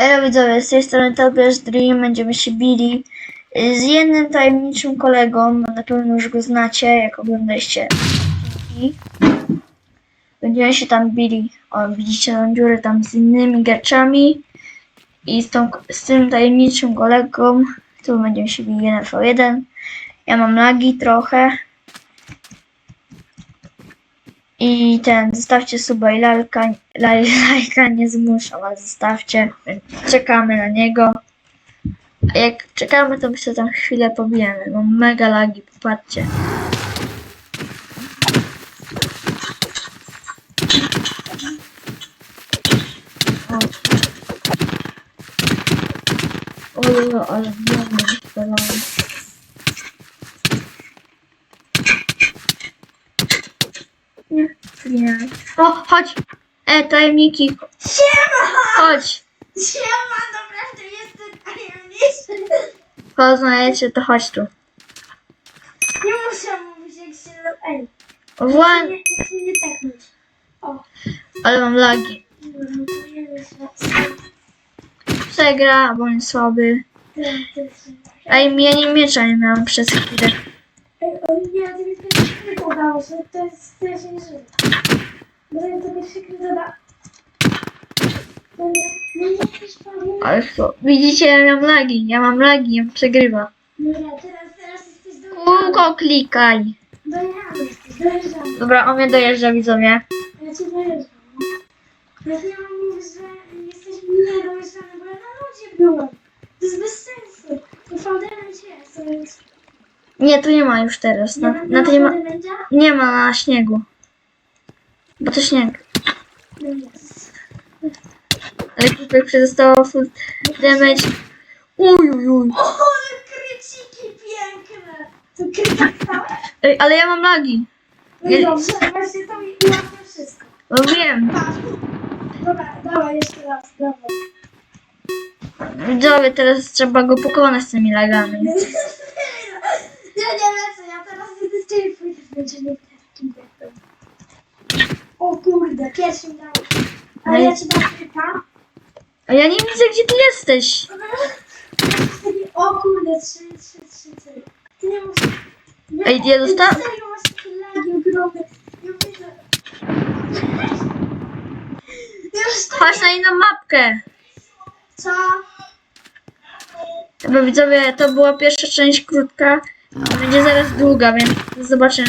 Elo widzowie, z tej strony Tobiasz Dream, będziemy się bili y, z jednym tajemniczym kolegą, na pewno już go znacie, jak oglądaliście. Będziemy się tam bili, o widzicie tą dziurę tam z innymi graczami i z, tą, z tym tajemniczym kolegą, tu będziemy się bili 1v1, ja mam lagi trochę i ten, zostawcie suba i lalka, laj, lajka, nie zmuszam, ale zostawcie. Czekamy na niego. A jak czekamy, to myślę, tam chwilę pobijemy. Mam mega lagi, popatrzcie. O, Ojo, ale biedny spalony. Nie, nie. O, chodź! E, tajemniki, Siema! chodź! Siema, naprawdę jestem tajemniczy. Poznajecie, to chodź tu. Nie muszę mówić jak się... Ej, Wła... nie, nie nie teknąć. O, Ale mam lagi. no to nie myślę. Przegra, bo on słaby. Ej, ja nie miecza nie miałam przez chwilę. Nie, ty mi pierwszy udało się, to jest to się nie żyję. Bo ja to pierwszy klik doda... No nie, no nie, powiem. Ale co? Widzicie, ja mam lagi. Ja mam lagi, ja przegrywa. Nie, teraz, teraz jesteś do... Kółko klikaj. Dojechany jesteś, dojeżdżamy. Dobra, on mnie dojeżdża, widzowie. Ja cię dojeżdżam. Ja nie mam mówić, że jesteś nie domyślany, bo ja na lodzie byłem. To jest bez sensu. UVD cię, co jest. Nie, tu nie ma już teraz. Na, Nie na ma tej ma... Nie ma na śniegu. Bo to śnieg. Ale tutaj przedostało full damage. Uj, uj, uj. O, kryciki piękne. To krycik? Ej, ale ja mam lagi. No dobrze, właśnie to mi ułatwia wszystko. No wiem. Dobra, dawaj jeszcze raz, dawaj. Widzowie, teraz trzeba go pokonać z tymi lagami. Ja nie lecę, ja teraz idę z będziemy takim biegiem. O kurde, pierwszy dał. No Ale i- ja ci dam kryta. A ja nie widzę, gdzie ty jesteś. O kurde, trzy, trzy, trzy, trzy. Ty nie musisz... Nie, Ej, ja dostałem- Ty serio masz takie lagi ogromne. Nie widzę. Chodź na inną mapkę. Co? Bo widzowie, to była pierwsza część krótka. a Będzie zaraz długa, więc zobaczymy.